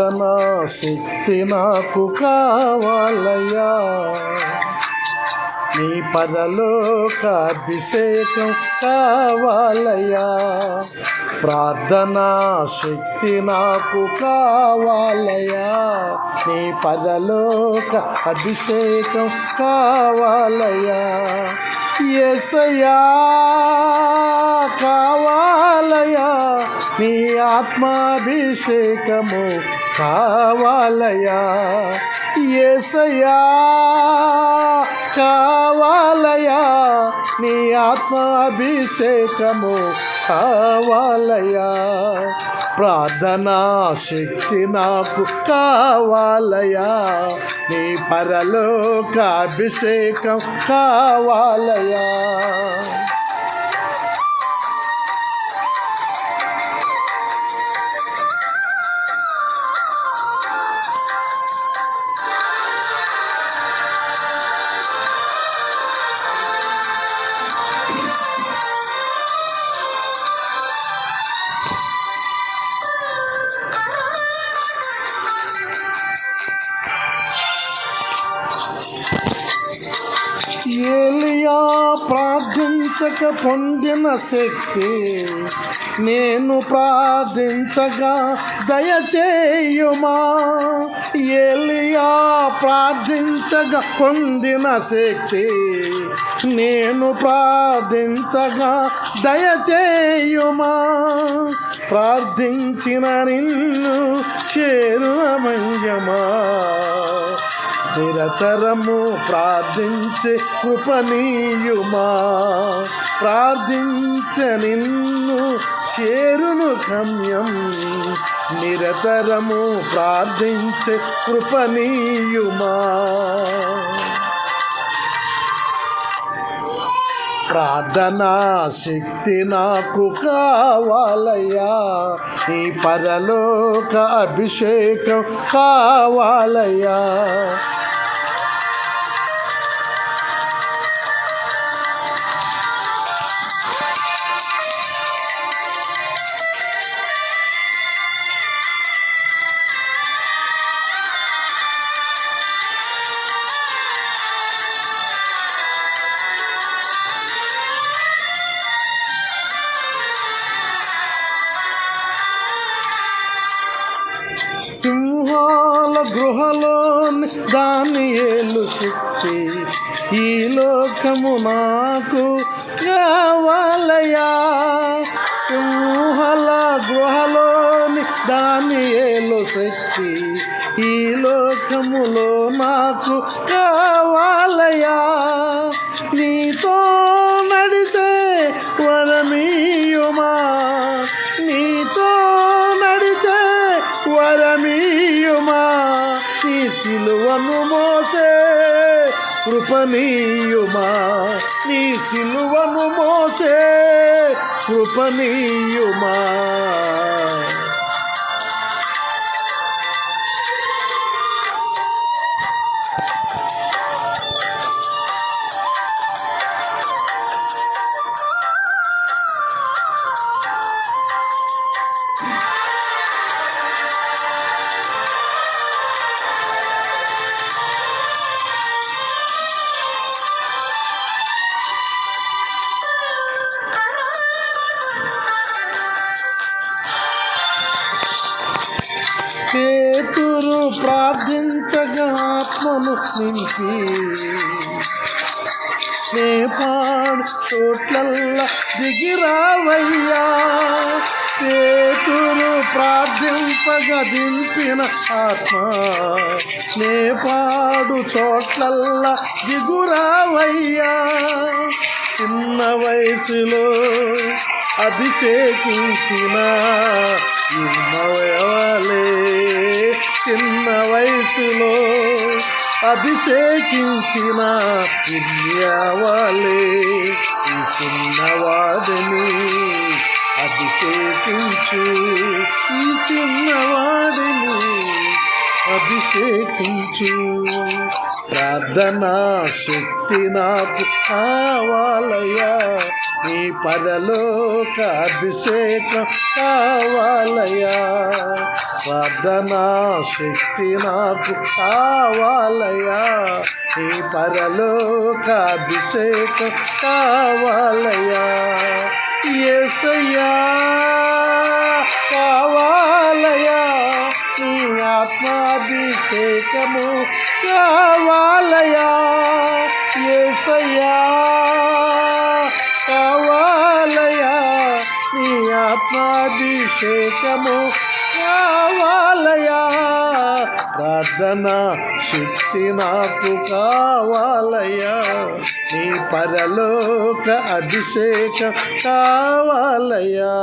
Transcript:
ప్రార్థన శక్తి నాకు కావాలయ్యా. నీ పరలోక అభిషేకం కావాలయ్యా. ప్రార్థనా శక్తి నాకు కావాలయ్యా. నీ పరలోక అభిషేకం కావాలయ్యా. ఎసయా కావాలయ్యా. నీ ఆత్మాభిషేకము కావాలయా ఏసయా కావాలయా నీ ఆత్మ అభిషేకము కావాలయా ప్రార్థనా శక్తి నాకు కావాలయా నీ పరలోక అభిషేకం కావాలయా ప్రార్థించక పొందిన శక్తి నేను ప్రార్థించగా దయచేయుమా. ఏలియా ప్రార్థించగా పొందిన శక్తి నేను ప్రార్థించగా దయచేయుమా. ప్రార్థించిన నిన్ను చేరుమంజమా నిరతరము ప్రార్థించే కృపనీయుమా. ప్రార్థించ నిన్ను చేరును గమ్యం. నిరతరము ప్రార్థించే కృపనీయుమా. ప్రార్థనా శక్తి నాకు కావాలయ్యా. ఈ పరలోక అభిషేకం కావాలయ్యా. సింహాల గృహలోని దాని ఏలు శక్తి ఈ లోకము నాకు కావాలయా? సింహల గృహలోని దాని ఏలు శక్తి ఈ లోకములో నాకు కావాలయా? సిలువను మోసే కృపనీయుమా. నీ సిలువను మోసే కృపనీయుమా. ఆత్మను నేపాడు చోట్లల్లా దిగిరావయ్యా పేతురు ప్రార్థింపగా దింపిన ఆత్మ నేపాడు చోట్లల్లా దిగురావయ్యా చిన్న వయసులో అభిషేకించిన ఇమ్మవలే చిన్న వయసులో అభిషేకించిన ఇన్యావలే ఈ చిన్నవాడిని అభిషేకించు. ఈ చిన్నవాడిని అభిషేకించు. ప్రార్థనా శక్తి నాకు కావాలయ్యా. నీ పరలోక అభిషేకం కావాలయా ప్రార్థనా శక్తి నాకు కావాలయా నీ పరలోక అభిషేకం కావాలయా ఏసయ్యా కావాలయా నీ ఆత్మాభిషేకము కావాలయా ఏసయ్యా ఆత్మాభిషేకము కావాలయ్యా ప్రార్థన శక్తి నాకు కావాలయ్యా నీ పరలోక అభిషేకం కావాలయా?